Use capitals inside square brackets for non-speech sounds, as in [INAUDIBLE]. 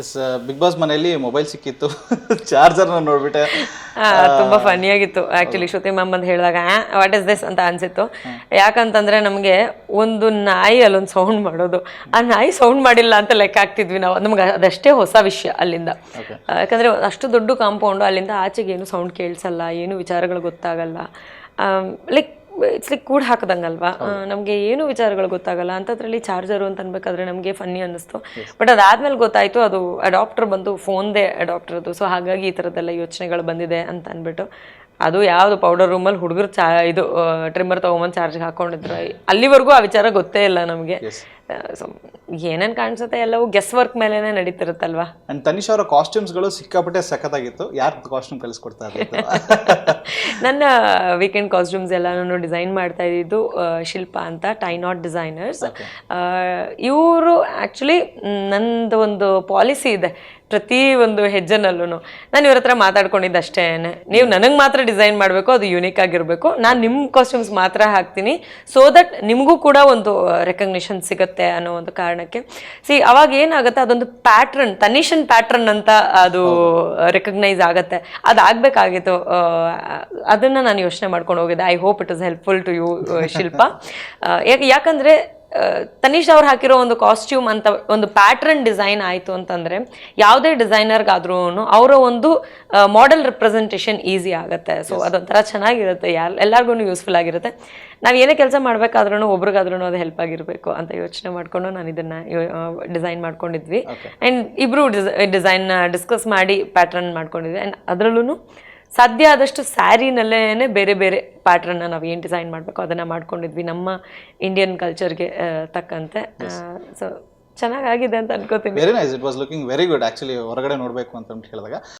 S Big Boss ಮನೆಯಲ್ಲಿ mobile ಸಿಕ್ಕಿತ್ತು. Charger ನೋಡ್ಬಿಟ್ಟೆ. ತುಂಬಾ ಫನಿ ಆಗಿತ್ತು ಆಕ್ಚುಲಿ ಶ್ರುತಿ ಮ್ಯಾಮ್ ಅಂತ ಹೇಳಿದಾಗ ವಾಟ್ ಇಸ್ ದಿಸ್ ಅಂತ ಅನ್ಸಿತ್ತು. ಯಾಕಂತಂದ್ರೆ ನಮಗೆ ಒಂದು ನಾಯಿ ಅಲ್ಲೊಂದು ಸೌಂಡ್ ಮಾಡೋದು. ಆ ನಾಯಿ ಸೌಂಡ್ ಮಾಡಿಲ್ಲ ಅಂತ ಲೆಕ್ಕ ಹಾಕ್ತಿದ್ವಿ ನಾವು. ನಮ್ಗೆ ಅದಷ್ಟೇ ಹೊಸ ವಿಷಯ ಅಲ್ಲಿಂದ. ಯಾಕಂದ್ರೆ ಅಷ್ಟು ದೊಡ್ಡ ಕಾಂಪೌಂಡು ಅಲ್ಲಿಂದ ಆಚೆಗೆ ಏನು ಸೌಂಡ್ ಕೇಳಿಸಲ್ಲ ಏನು ವಿಚಾರಗಳು ಗೊತ್ತಾಗಲ್ಲ. ಲೈಕ್ ಇಟ್ಸ್ ಲೈಕ್ ಕೂಡ ಹಾಕದಂಗಲ್ವಾ? ನಮಗೆ ಏನು ವಿಚಾರಗಳು ಗೊತ್ತಾಗಲ್ಲ. ಅಂಥದ್ರಲ್ಲಿ ಚಾರ್ಜರು ಅಂತ ಅನ್ಬೇಕಾದ್ರೆ ನಮಗೆ ಫನ್ನಿ ಅನ್ನಿಸ್ತು. ಬಟ್ ಅದಾದ್ಮೇಲೆ ಗೊತ್ತಾಯ್ತು ಅದು ಅಡಾಪ್ಟರ್ ಬಂದು ಫೋನ್ದೇ ಅಡಾಪ್ಟರ್ ಅದು. ಸೊ ಹಾಗಾಗಿ ಈ ಥರದ್ದೆಲ್ಲ ಯೋಚನೆಗಳು ಬಂದಿದೆ ಅಂತ ಅಂದ್ಬಿಟ್ಟು ಅದು ಯಾವುದು ಪೌಡರ್ ರೂಮಲ್ಲಿ ಹುಡುಗರು ಚಾ ಇದು ಟ್ರಿಮ್ಮರ್ ತೊಗೊಂಬಂದು ಚಾರ್ಜ್ಗೆ ಹಾಕೊಂಡಿದ್ರು. ಅಲ್ಲಿವರೆಗೂ ಆ ವಿಚಾರ ಗೊತ್ತೇ ಇಲ್ಲ ನಮಗೆ. ಏನೇನು ಕಾಣಿಸುತ್ತೆ ಎಲ್ಲವೂ ಗೆಸ್ ವರ್ಕ್ ಮೇಲೇನೆ ನಡೀತಿರುತ್ತಲ್ವಾ? ಅಂಡ್ ತನಿಷ್ ಅವರ ಕಾಸ್ಟ್ಯೂಮ್ಸ್ಗಳು ಸಿಕ್ಕಾಪಟ್ಟೆ ಸಖತ್ತಾಗಿತ್ತು. ಯಾರು ಕಾಸ್ಟ್ಯೂಮ್ ಕಲಿಸ್ಕೊಡ್ತಾ ಇರ್ಲಿತ್ತು [LAUGHS] ನನ್ನ ವೀಕೆಂಡ್ ಕಾಸ್ಟ್ಯೂಮ್ಸ್ ಎಲ್ಲಾನು ಡಿಸೈನ್ ಮಾಡ್ತಾ ಇದ್ದಿದ್ದು ಶಿಲ್ಪಾ ಅಂತ ಟೈ ನಾಟ್ ಡಿಸೈನರ್ಸ್ ಇವರು ಆ್ಯಕ್ಚುಲಿ ನಂದು ಒಂದು ಪಾಲಿಸಿ ಇದೆ. ಪ್ರತಿ ಒಂದು ಹೆಜ್ಜೆನಲ್ಲೂ ನಾನು ಇವ್ರ ಹತ್ರ ಮಾತಾಡ್ಕೊಂಡಿದ್ದು ಅಷ್ಟೇ ನೀವು ನನಗೆ ಮಾತ್ರ ಡಿಸೈನ್ ಮಾಡಬೇಕು ಅದು ಯೂನಿಕ್ ಆಗಿರಬೇಕು. ನಾನು ನಿಮ್ಮ ಕಾಸ್ಟ್ಯೂಮ್ಸ್ ಮಾತ್ರ ಹಾಕ್ತೀನಿ. ಸೊ ದಟ್ ನಿಮಗೂ ಕೂಡ ಒಂದು ರೆಕಗ್ನಿಷನ್ ಸಿಗುತ್ತೆ. ಅನ್ನೋ ಒಂದು ಕಾರಣಕ್ಕೆ. ಸಿ ಅವಾಗ ಏನಾಗುತ್ತೆ ಅದೊಂದು ಪ್ಯಾಟ್ರನ್ ತನಿಷನ್ ಪ್ಯಾಟ್ರನ್ ಅಂತ ಅದು ರೆಕಗ್ನೈಸ್ ಆಗುತ್ತೆ. ಅದಾಗಬೇಕಾಗಿತ್ತು ಅದನ್ನು ನಾನು ಯೋಚನೆ ಮಾಡ್ಕೊಂಡು ಹೋಗಿದ್ದೆ. I hope it is helpful to you Shilpa. ಯಾಕಂದರೆ ತನಿಷ್ ಅವ್ರು ಹಾಕಿರೋ ಒಂದು ಕಾಸ್ಟ್ಯೂಮ್ ಅಂತ ಒಂದು ಪ್ಯಾಟ್ರನ್ ಡಿಸೈನ್ ಆಯಿತು ಅಂತಂದರೆ ಯಾವುದೇ ಡಿಸೈನರ್ಗಾದ್ರೂ ಅವರ ಒಂದು ಮಾಡೆಲ್ ರೆಪ್ರೆಸೆಂಟೇಷನ್ ಈಸಿ ಆಗುತ್ತೆ. ಸೊ ಅದೊಂಥರ ಚೆನ್ನಾಗಿರುತ್ತೆ. ಯಾರು ಎಲ್ಲರಿಗೂ ಯೂಸ್ಫುಲ್ ಆಗಿರುತ್ತೆ. ನಾವು ಏನೇ ಕೆಲಸ ಮಾಡಬೇಕಾದ್ರೂ ಒಬ್ರಿಗಾದ್ರೂ ಅದು ಹೆಲ್ಪ್ ಆಗಿರಬೇಕು ಅಂತ ಯೋಚನೆ ಮಾಡಿಕೊಂಡು ನಾನು ಇದನ್ನು ಡಿಸೈನ್ ಮಾಡ್ಕೊಂಡಿದ್ವಿ. ಆ್ಯಂಡ್ ಇಬ್ಬರು ಡಿಸೈನ್ ಡಿಸ್ಕಸ್ ಮಾಡಿ ಪ್ಯಾಟ್ರನ್ ಮಾಡ್ಕೊಂಡಿದ್ವಿ. ಆ್ಯಂಡ್ ಅದರಲ್ಲೂ ಸಾಧ್ಯ ಆದಷ್ಟು ಸ್ಯಾರಿನಲ್ಲೇ ಬೇರೆ ಬೇರೆ ಪ್ಯಾಟ್ರನ್ನ ನಾವು ಏನು ಡಿಸೈನ್ ಮಾಡಬೇಕು ಅದನ್ನು ಮಾಡ್ಕೊಂಡಿದ್ವಿ ನಮ್ಮ ಇಂಡಿಯನ್ ಕಲ್ಚರ್ಗೆ ತಕ್ಕಂತೆ. ಸೊ ಚೆನ್ನಾಗಾಗಿದೆ ಅಂತ ಅನ್ಕೋತೀನಿ. Very nice it was looking very good actually ಹೊರಗಡೆ ನೋಡಬೇಕು ಅಂತ ಹೇಳಿದಾಗ.